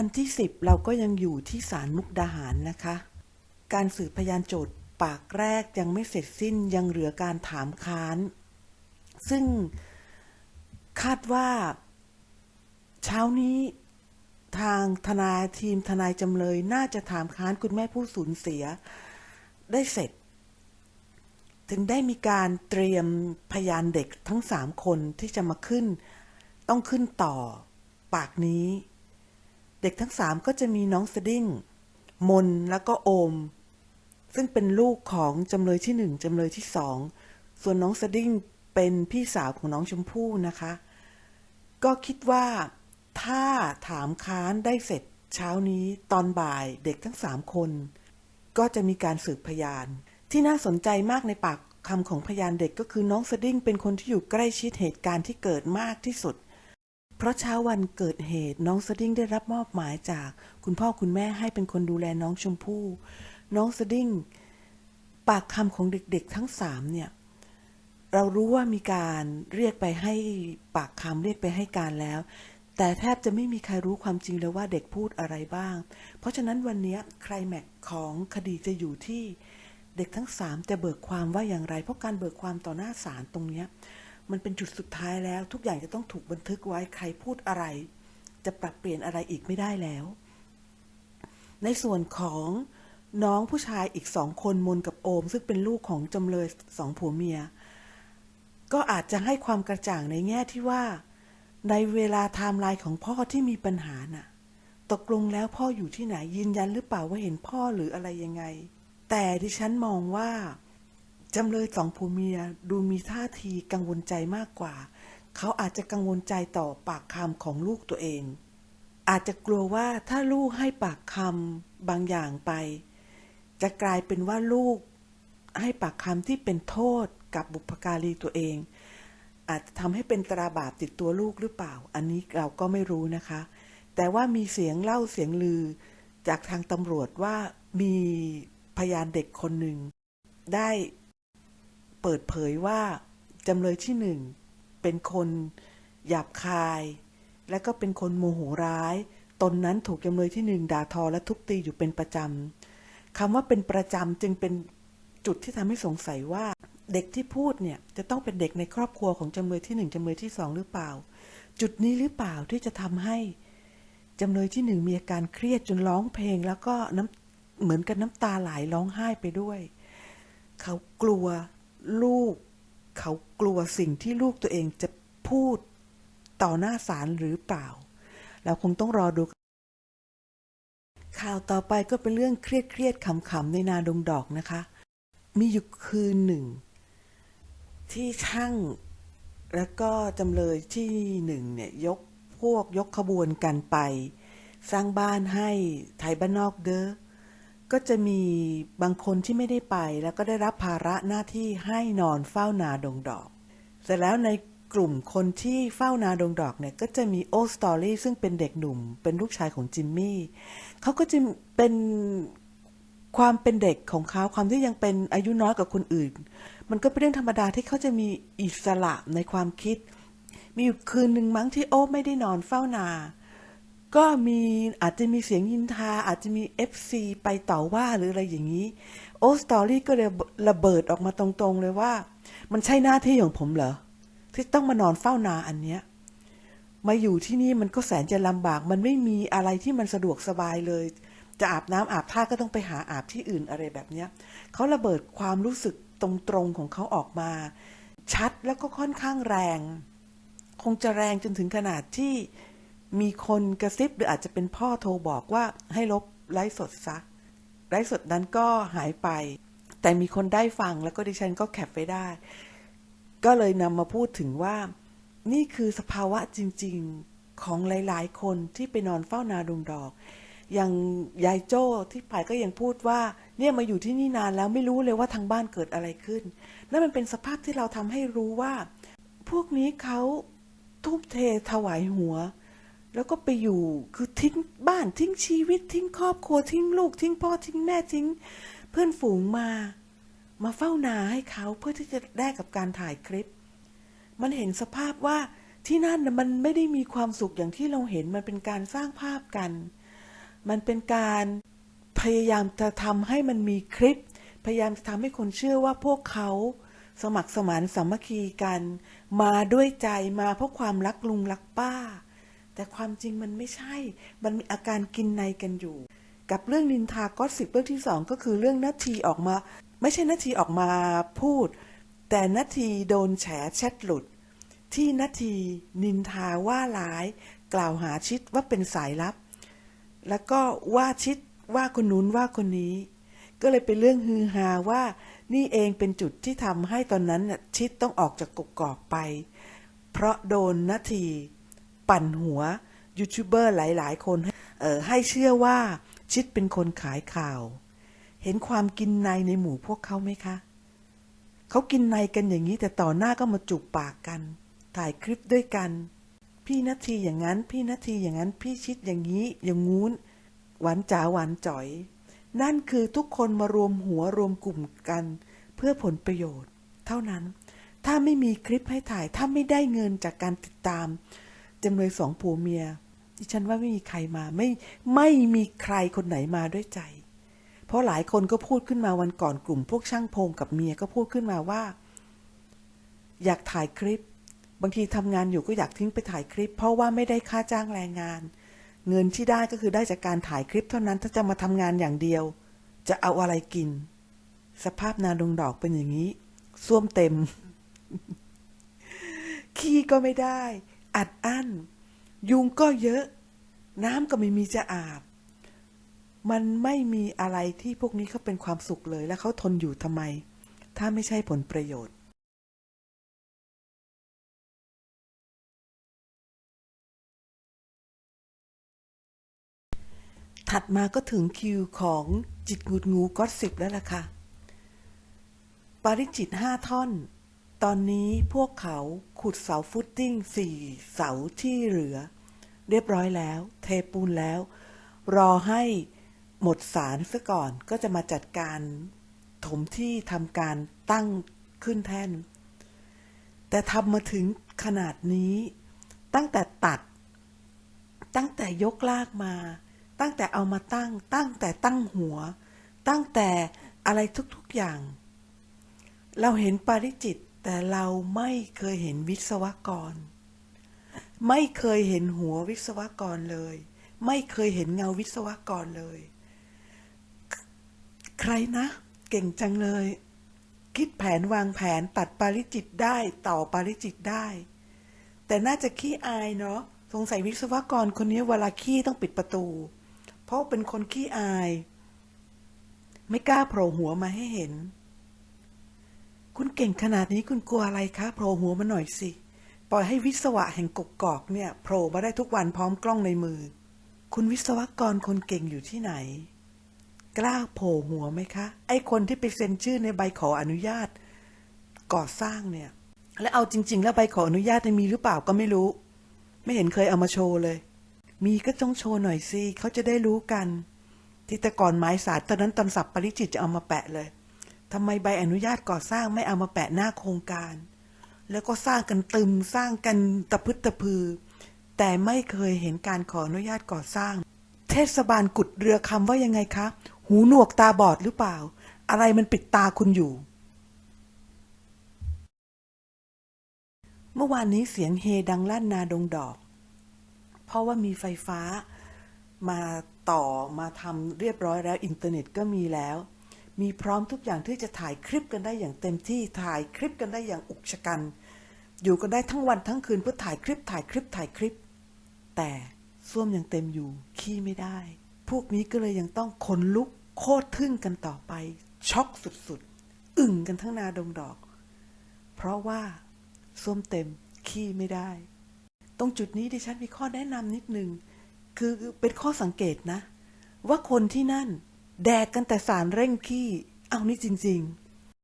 วันที่ 10 เราก็ยังอยู่ที่ศาลมุกดาหารนะคะ การสืบพยานโจทย์ปากแรกยังไม่เสร็จสิ้นยังเหลือการถามค้าน ซึ่งคาดว่า เช้านี้ทางทนายทีมทนายจำเลยน่าจะถามค้านคุณแม่ผู้สูญเสีย ได้เสร็จ ถึงได้มีการเตรียมพยานเด็กทั้งสามคนที่จะมาขึ้น ต้องขึ้นต่อปากนี้ เด็กทั้งสามก็จะมีน้องสดิ้ง มนแล้วก็โอม ซึ่งเป็นลูกของจำเลยที่หนึ่งจำเลยที่สอง ส่วนน้องสดิ้งเป็นพี่สาวของน้องชมพู่นะคะ ก็คิดว่าถ้าถามค้านได้เสร็จเช้านี้ตอนบ่ายเด็กทั้งสามคน ก็จะมีการสืบพยาน ที่น่าสนใจมากในปากคำของพยานเด็กก็คือน้องสดิ้งเป็นคนที่อยู่ใกล้ชิดเหตุการณ์ที่เกิดมากที่สุด เพราะเช้าวันเกิดเหตุน้องสดิ้งได้รับมอบหมายจากคุณพ่อคุณแม่ให้เป็นคนดูแลน้องชมพู่ น้องสดิ้งปากคำของเด็กๆทั้งสามเนี่ยเรารู้ว่ามีการเรียกไปให้ปากคำเรียกไปให้การแล้ว แต่แทบจะไม่มีใครรู้ความจริงเลยว่าเด็กพูดอะไรบ้าง เพราะฉะนั้นวันนี้ใครแม็กของคดีจะอยู่ที่เด็กทั้งสามจะเบิกความว่าอย่างไร เพราะการเบิกความต่อหน้าศาลตรงเนี้ย มันเป็นจุดสุดท้ายแล้ว ทุกอย่างจะต้องถูกบันทึกไว้ใครพูดอะไร จะปรับเปลี่ยนอะไรอีกไม่ได้แล้ว ในส่วนของน้องผู้ชายอีกสองคนมนกับโอม ซึ่งเป็นลูกของจำเลยสองผัวเมีย ก็อาจจะให้ความกระจ่างในแง่ที่ว่า ในเวลาไทม์ไลน์ของพ่อที่มีปัญหาน่ะ ตกลงแล้วพ่ออยู่ที่ไหนยืนยันหรือเปล่าว่าเห็นพ่อหรืออะไรยังไง แต่ดิฉันมองว่า จำเลยสองผัวเมียดูมีท่าทีกังวลใจมากกว่า เขาอาจจะกังวลใจต่อปากคำของลูกตัวเอง อาจจะกลัวว่าถ้าลูกให้ปากคำบางอย่างไป จะกลายเป็นว่าลูก ให้ปากคำที่เป็นโทษกับบุพการีตัวเอง อาจจะทำให้เป็นตราบาปติดตัวลูกหรือเปล่า อันนี้เราก็ไม่รู้นะคะ แต่ว่ามีเสียงเล่าเสียงลือ จากทางตำรวจว่ามีพยานเด็กคนหนึ่งได้ ปิดเผยว่าจำเลยที่หนึ่งเป็นคนหยาบคาย และก็เป็นคนโมโหร้าย ตนนั้นถูกจำเลยที่หนึ่งด่าทอและทุบตีอยู่เป็นประจำคำว่าเป็นประจำจึงเป็นจุดที่ทำให้สงสัยว่า เด็กที่พูดเนี่ยจะต้องเป็นเด็กในครอบครัวของจำเลยที่หนึ่งจำเลยที่สองหรือเปล่า จุดนี้หรือเปล่าที่จะทำให้จำเลยที่หนึ่งมีอาการเครียดจนร้องเพลง แล้วก็น้ำเหมือนกับน้ำตาไหลร้องไห้ไปด้วย เขากลัว ลูกเขากลัวสิ่งที่ลูกตัวเองจะพูดต่อหน้าศาลหรือเปล่า เราคงต้องรอดู ข่าวต่อไปก็เป็นเรื่องเครียดเครียดๆขำๆในนาดงดอกนะคะ มีอยู่คืนหนึ่ง ที่ช่างแล้วก็จำเลยที่หนึ่งเนี่ยยกพวกยกขบวนกันไป สร้างบ้านให้ไทยบ้านนอกเด้อ ก็จะมีบางคนที่ไม่ได้ไป แล้วก็ได้รับภาระหน้าที่ให้นอนเฝ้านาดงดอก เสร็จแล้วในกลุ่มคนที่เฝ้านาดงดอกเนี่ยก็จะมีโอสตอรี่ซึ่งเป็นเด็กหนุ่ม เป็นลูกชายของจิมมี่เขาก็จะเป็นความเป็นเด็กของเขาความที่ยังเป็นอายุน้อยกว่าคนอื่น มันก็เป็นเรื่องธรรมดาที่เขาจะมีอิสระในความคิด มีอยู่คืนหนึ่งมั้งที่โอ้ไม่ได้นอนเฝ้านา ก็มีอาจจะมีเสียงยินทา อาจจะมี FC ไปต่อว่าหรืออะไรอย่างนี้ โอสตอรี่ก็เลยระเบิดออกมาตรงๆเลยว่า มันใช่หน้าที่ของผมเหรอ ที่ต้องมานอนเฝ้านาอันเนี้ยมาอยู่ที่นี่มันก็แสนจะลำบาก มันไม่มีอะไรที่มันสะดวกสบายเลย จะอาบน้ำอาบท่าก็ต้องไปหาอาบที่อื่นอะไรแบบเนี้ยเขาระเบิดความรู้สึกตรงๆของเขาออกมา ชัดแล้วก็ค่อนข้างแรง คงจะแรงจนถึงขนาดที่ มีคนกระซิบหรืออาจจะเป็นพ่อโทรบอกว่าให้ลบไลฟ์สดซะไลฟ์สดนั้นก็หายไป แต่มีคนได้ฟังแล้วก็ดิฉันก็แคปไว้ได้ ก็เลยนำมาพูดถึงว่า นี่คือสภาวะจริงๆของหลายๆ คนที่ไปนอนเฝ้านาดงดอกอย่างยายโจ้ที่ผ่ายก็ยังพูดว่า เนี่ยมาอยู่ที่นี่นานแล้วไม่รู้เลยว่าทางบ้านเกิดอะไรขึ้นนั่นมันเป็นสภาพที่เราทำให้รู้ว่า พวกนี้เขาทุ่มเทถวายหัว แล้วก็ไปอยู่คือทิ้งบ้านทิ้งชีวิต ทิ้งครอบครัวทิ้งลูก ทิ้งพ่อทิ้งแม่ทิ้ง เพื่อนฝูงมา มาเฝ้านาให้เขาเพื่อที่จะแลกกับการถ่ายคลิป มันเห็นสภาพว่าที่นั่นมันไม่ได้มีความสุขอย่างที่เราเห็นมันเป็นการสร้างภาพกัน มันเป็นการพยายามจะทำให้มันมีคลิป พยายามจะทำให้คนเชื่อว่าพวกเขาสมัครสมานสามัคคีกัน มาด้วยใจมาเพราะความรักลุงรักป้า แต่ความจริงมันไม่ใช่ มันมีอาการกินในกันอยู่ กับเรื่องนินทาก็สิบเรื่องที่สองก็คือเรื่องนาทีออกมา ไม่ใช่นาทีออกมาพูด แต่นาทีโดนแฉแชทหลุด ที่นาทีนินทาว่าร้าย กล่าวหาชิดว่าเป็นสายลับ แล้วก็ว่าชิดว่าคนนู้นว่าคนนี้ ก็เลยเป็นเรื่องฮือฮาว่านี่เองเป็นจุดที่ทำให้ตอนนั้นชิดต้องออกจากกกอกไป เพราะโดนนาที ปั่นหัวยูทูบเบอร์หลาย ๆ คนเอ่อให้เชื่อว่าชิดเป็นคนขายข่าว เห็นความกินในในหมู่พวกเขาไหมคะเขากินในกันอย่างนี้แต่ต่อหน้าก็มาจูบปากกัน ถ่ายคลิปด้วยกัน พี่นาทีอย่างนั้น พี่นาทีอย่างนั้นพี่ชิดอย่างนี้อย่างงู้น หวานจ๋าหวานจ๋อย นั่นคือทุกคนมารวมหัวรวมกลุ่มกัน เพื่อผลประโยชน์ เท่านั้น ถ้าไม่มีคลิปให้ถ่ายถ้าไม่ได้เงินจากการติดตาม จำเลยสองผัวเมีย ดิฉันว่าไม่มีใครมา ไม่ไม่มีใครคนไหนมาด้วยใจ เพราะหลายคนก็พูดขึ้นมาวันก่อนกลุ่ม พวกช่างพงกับเมียก็พูดขึ้นมาว่า อยากถ่ายคลิป บางทีทำงานอยู่ก็อยากทิ้งไปถ่ายคลิป เพราะว่าไม่ได้ค่าจ้างแรงงาน เงินที่ได้ก็คือได้จากการถ่ายคลิปเท่านั้นถ้าจะมาทำงานอย่างเดียว จะเอาอะไรกิน สภาพนาดงดอกเป็นอย่างนี้ส้วมเต็ม ขี้ก็ไม่ได้ อัดอั้น ยุงก็เยอะ น้ำก็ไม่มีจะอาบ มันไม่มีอะไรที่พวกนี้เขาเป็นความสุขเลย แล้วเขาทนอยู่ทำไม ถ้าไม่ใช่ผลประโยชน์ถัดมาก็ถึงคิวของจิตงุดงูก็สิบแล้วล่ะค่ะ ปาริจิตห้าท่อน ตอนนี้พวกเขาขุดเสาฟุตติ้งสี่เสาที่เหลือ เรียบร้อยแล้ว เทปูนแล้ว รอให้หมดสารซะก่อนก็จะมาจัดการถมที่ทำการตั้งขึ้นแท่น แต่ทำมาถึงขนาดนี้ ตั้งแต่ตัด ตั้งแต่ยกลากมา ตั้งแต่เอามาตั้ง ตั้งแต่ตั้งหัว ตั้งแต่อะไรทุกๆอย่าง เราเห็นปาริจิต แต่เราไม่เคยเห็นวิศวกร ไม่เคยเห็นหัววิศวกรเลย ไม่เคยเห็นเงาวิศวกรเลย ใครนะ เก่งจังเลย คิดแผนวางแผนตัดปาริจิตได้ต่อปาริจิตได้ แต่น่าจะขี้อายเนาะสงสัยวิศวกรคนนี้เวลาขี้ต้องปิดประตู เพราะเป็นคนขี้อาย ไม่กล้าโผล่หัวมาให้เห็น คุณเก่งขนาดนี้คุณกลัวอะไรคะโผล่หัวมาหน่อยสิ ปล่อยให้วิศวะแห่งกกกอกเนี่ยโผล่มาได้ทุกวันพร้อมกล้องในมือ คุณวิศวกรคนเก่งอยู่ที่ไหน กล้าโผล่หัวไหมคะ ไอคนที่ไปเซ็นชื่อในใบขออนุญาต ก่อสร้างเนี่ย และเอาจริง ๆ แล้วใบขออนุญาตมีหรือเปล่าก็ไม่รู้ ไม่เห็นเคยเอามาโชว์เลย มีก็ต้องโชว์หน่อยสิเขาจะได้รู้กัน ที่แต่ก่อนหมายสารตอนนั้นตอนสับปริจิตจะเอามาแปะเลย ทำไมใบอนุญาตก่อสร้างไม่เอามาแปะหน้าโครงการ แล้วก็สร้างกันตึมสร้างกันตะพึดตะพือ แต่ไม่เคยเห็นการขออนุญาตก่อสร้าง เทศบาลกุดเรือคำว่ายังไงคะ หูหนวกตาบอดหรือเปล่า อะไรมันปิดตาคุณอยู่ เมื่อวานนี้เสียงเฮดังลั่นนาดงดอก เพราะว่ามีไฟฟ้ามาต่อมาทำเรียบร้อยแล้วอินเทอร์เน็ตก็มีแล้ว มีพร้อมทุกอย่างที่จะถ่ายคลิปกันได้อย่างเต็มที่ถ่ายคลิปกันได้อย่างอุกชะกัน อยู่กันได้ทั้งวันทั้งคืนเพื่อถ่ายคลิปถ่ายคลิปถ่ายคลิป แต่ส้วมยังเต็มอยู่ขี้ไม่ได้ พวกนี้ก็เลยยังต้องขนลุกโคตรทึ่งกันต่อไป ช็อกสุดๆ อึ่งกันทั้งนาดงดอก เพราะว่าส้วมเต็มขี้ไม่ได้ ตรงจุดนี้ดิฉันมีข้อแนะนำนิดนึงคือเป็นข้อสังเกตนะ ว่าคนที่นั่น แดกกันแต่สารเร่งขี้ เอานี่จริง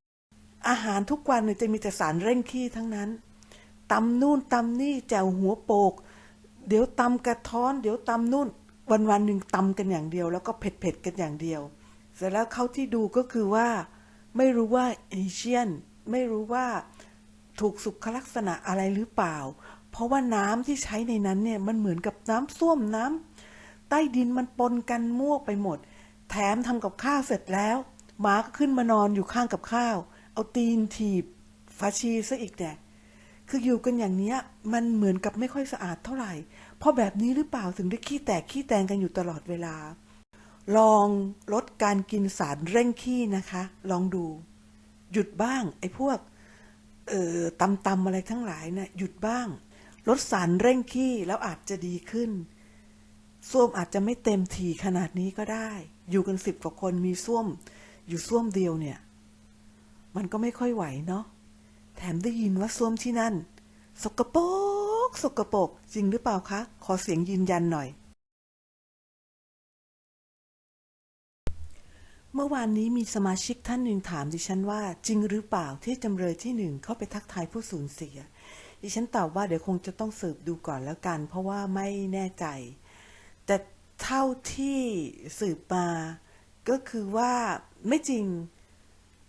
ๆ อาหารทุกวันเนี่ยจะมีแต่สารเร่งขี้ทั้งนั้นตำนู่นตำนี่แจวหัวโปก เดี๋ยวตำกระท้อน เดี๋ยวตำนู่น วันวันๆหนึ่งตำกันอย่างเดียว แล้วก็เผ็ดเผ็ดๆกันอย่างเดียว เสร็จแล้วเขาที่ดูก็คือว่า ไม่รู้ว่าเอเชียน ไม่รู้ว่าถูกสุขลักษณะอะไรหรือเปล่า เพราะว่าน้ำที่ใช้ในนั้นเนี่ยมันเหมือนกับน้ำส้วมน้ใต้ดินมันปนกันมั่วไปหมด แถมทำกับข้าวเสร็จแล้วหมาก็ขึ้นมานอนอยู่ข้างกับข้าว เอาตีนถีบฟาชีซะอีกเนี่ยคืออยู่กันอย่างเนี้ย มันเหมือนกับไม่ค่อยสะอาดเท่าไหร่ เพราะแบบนี้หรือเปล่าถึงได้ขี้แตกขี้แตงกันอยู่ตลอดเวลา ลองลดการกินสารเร่งขี้นะคะ ลองดู หยุดบ้าง ไอ้พวก เอ่อตำตำอะไรทั้งหลายเนี่ยหยุดบ้าง ลดสารเร่งขี้แล้วอาจจะดีขึ้นส้วมอาจจะไม่เต็มทีขนาดนี้ก็ได้ อยู่กันสิบกว่าคนมีส้วม อยู่ส้วมเดียวเนี่ย มันก็ไม่ค่อยไหวเนาะแถมได้ยินว่าส้วมที่นั่น สกปรกสกปรกจริงหรือเปล่าคะ ขอเสียงยืนยันหน่อย เมื่อวานนี้มีสมาชิกท่านหนึ่งถามดิฉันว่า จริงหรือเปล่าที่จำเลยที่หนึ่งเข้าไปทักทายผู้สูญเสีย ดิฉันตอบว่าเดี๋ยวคงจะต้องสืบดูก่อนแล้วกัน เพราะว่าไม่แน่ใจ แต่ เท่าที่สืบมา ก็คือว่าไม่จริง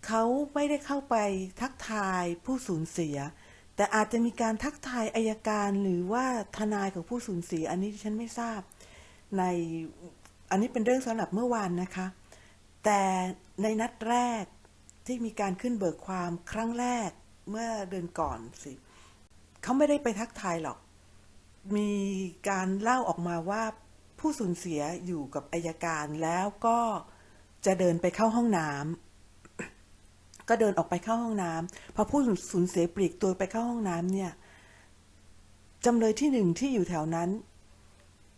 เขาไม่ได้เข้าไปทักทายผู้สูญเสีย แต่อาจจะมีการทักทายอายการหรือว่าทนายของผู้สูญเสีย อันนี้ฉันไม่ทราบ ในอันนี้เป็นเรื่องสำหรับเมื่อวานนะคะ แต่ในนัดแรกที่มีการขึ้นเบิกความครั้งแรกเมื่อเดือนก่อนสิเขาไม่ได้ไปทักทายหรอก มีการเล่าออกมาว่า ผู้สูญเสียอยู่กับอายการแล้วก็จะเดินไปเข้าห้องน้ำก็เดินออกไปเข้าห้องน้ำพอผู้สูญเสียปลีกตัวไปเข้าห้องน้ำเนี่ยจำเลยที่หนึ่งที่อยู่แถวนั้น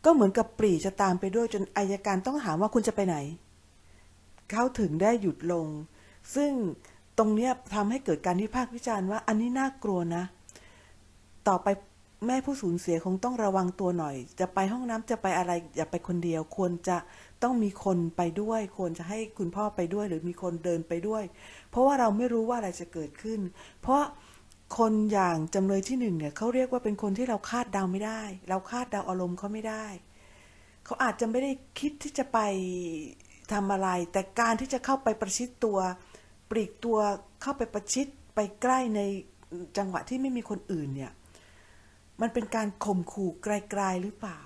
ก็เหมือนกับปรีจะตามไปด้วยจนอายการต้องถามว่าคุณจะไปไหน เขาถึงได้หยุดลง ซึ่งตรงเนี้ยทำให้เกิดการวิพากษ์วิจารณ์ว่า อันนี้น่ากลัวนะ ต่อไป แม่ผู้สูญเสียคงต้องระวังตัวหน่อย จะไปห้องน้ำจะไปอะไรอย่าไปคนเดียว ควรจะต้องมีคนไปด้วย ควรจะให้คุณพ่อไปด้วย หรือมีคนเดินไปด้วย เพราะว่าเราไม่รู้ว่าอะไรจะเกิดขึ้น เพราะคนอย่างจำเลยที่หนึ่งเนี่ยเขาเรียกว่าเป็นคนที่เราคาดเดาไม่ได้ เราคาดเดาอารมณ์เขาไม่ได้ เขาอาจจะไม่ได้คิดที่จะไปทำอะไร แต่การที่จะเข้าไปประชิดตัว ปลีกตัวเข้าไปประชิดไปใกล้ในจังหวะที่ไม่มีคนอื่นเนี่ย มันเป็นการข่มขู่ไกลๆหรือเปล่า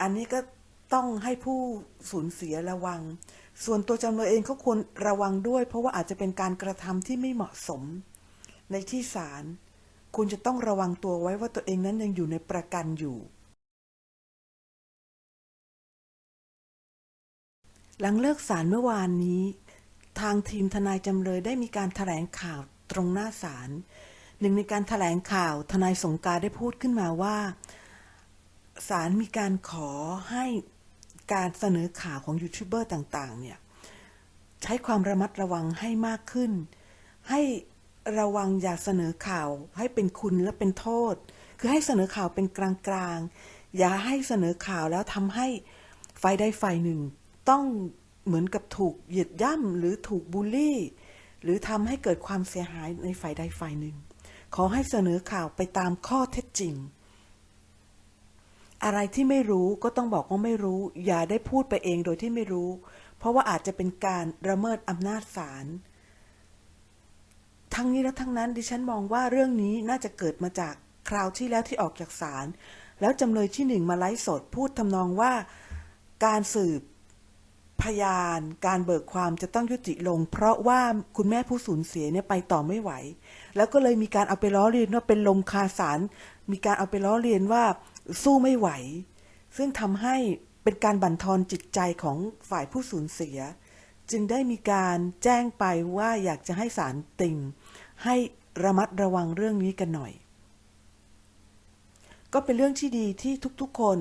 อันนี้ก็ต้องให้ผู้สูญเสียระวัง ส่วนตัวจำเลยเองเขาควรระวังด้วย เพราะว่าอาจจะเป็นการกระทำที่ไม่เหมาะสม ในที่ศาลคุณจะต้องระวังตัวไว้ว่าตัวเองนั้นยังอยู่ในประกันอยู่ หลังเลิกศาลเมื่อวานนี้ ทางทีมทนายจำเลยได้มีการถแถลงข่าวตรงหน้าศาล หนึ่งในการถแถลงข่าวทนายสงการได้พูดขึ้นมาว่าศาลมีการขอให้การเสนอข่าวของยูทูบเบอร์ต่าง ๆ เนี่ย ใช้ความระมัดระวังให้มากขึ้น ให้ระวังอย่าเสนอข่าวให้เป็นคุณและเป็นโทษ คือให้เสนอข่าวเป็นกลางๆ อย่าให้เสนอข่าวแล้วทำให้ฝ่ายใดฝ่ายหนึ่ง ต้องเหมือนกับถูกเหยียดย่ำหรือถูกบูลลี่ หรือทำให้เกิดความเสียหายในฝ่ายใดฝ่ายหนึ่ง ขอให้เสนอข่าวไปตามข้อเท็จจริง อะไรที่ไม่รู้ก็ต้องบอกว่าไม่รู้ อย่าได้พูดไปเองโดยที่ไม่รู้ เพราะว่าอาจจะเป็นการระเมิดอำนาจศาลทั้งนี้และทั้งนั้นดิฉันมองว่าเรื่องนี้น่าจะเกิดมาจากคราวที่แล้วที่ออกจากศาลแล้วจำเลยที่หนึ่งมาไลฟ์สดพูดทำนองว่า การสืบ พยานการเบิกความจะต้องยุติลง เพราะว่าคุณแม่ผู้สูญเสียเนี่ยไปต่อไม่ไหว แล้วก็เลยมีการเอาไปล้อเลียนว่าเป็นลมคาสารมีการเอาไปล้อเลียนว่าสู้ไม่ไหว ซึ่งทำให้เป็นการบั่นทอนจิตใจของฝ่ายผู้สูญเสีย จึงได้มีการแจ้งไปว่าอยากจะให้ศาลติงให้ระมัดระวังเรื่องนี้กันหน่อย ก็เป็นเรื่องที่ดีที่ทุกๆคน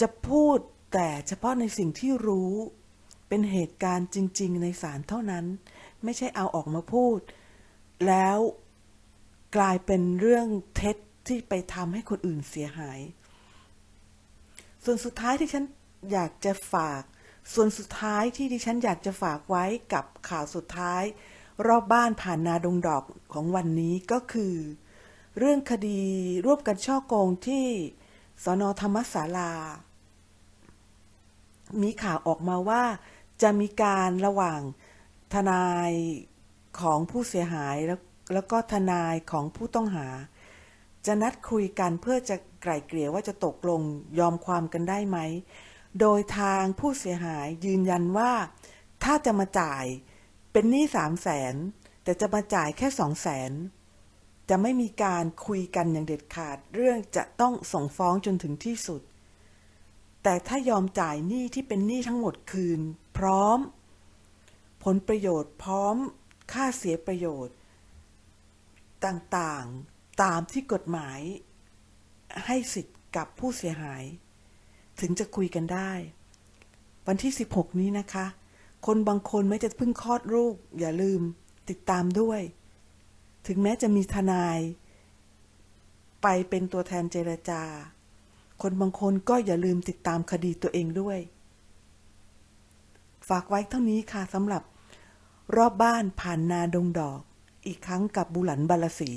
จะพูด แต่เฉพาะในสิ่งที่รู้ เป็นเหตุการณ์จริง ๆ ในศาลเท่านั้น ไม่ใช่เอาออกมาพูด แล้วกลายเป็นเรื่องเท็จที่ไปทำให้คนอื่นเสียหาย ส่วนสุดท้ายที่ฉันอยากจะฝาก ส่วนสุดท้ายที่ดิฉันอยากจะฝากไว้กับข่าวสุดท้าย รอบบ้านผ่านนาดงดอกของวันนี้ก็คือ เรื่องคดีร่วมกันช่อโกงที่สนธรรมศาลา มีข่าวออกมาว่าจะมีการระหว่างทนายของผู้เสียหายแล้วแล้วก็ทนายของผู้ต้องหา จะนัดคุยกันเพื่อจะไกล่เกลี่ยว่าจะตกลงยอมความกันได้ไหม โดยทางผู้เสียหายยืนยันว่า ถ้าจะมาจ่ายเป็นหนี้สามแสนแต่จะมาจ่ายแค่สองแสนจะไม่มีการคุยกันอย่างเด็ดขาดเรื่องจะต้องส่งฟ้องจนถึงที่สุด แต่ถ้ายอมจ่ายหนี้ที่เป็นหนี้ทั้งหมดคืน พร้อม ผลประโยชน์พร้อมค่าเสียประโยชน์ ต่างๆตามที่กฎหมาย ให้สิทธิ์กับผู้เสียหาย ถึงจะคุยกันได้ วันที่ 16 นี้นะคะ คนบางคนไม่จะเพิ่งคลอดลูก อย่าลืมติดตามด้วย ถึงแม้จะมีทนาย ไปเป็นตัวแทนเจรจา คนบางคนก็อย่าลืมติดตามคดีตัวเองด้วย ฝากไว้เท่านี้ค่ะสำหรับ รอบบ้านผ่านนาดงดอก อีกครั้งกับบุหลันบาลสี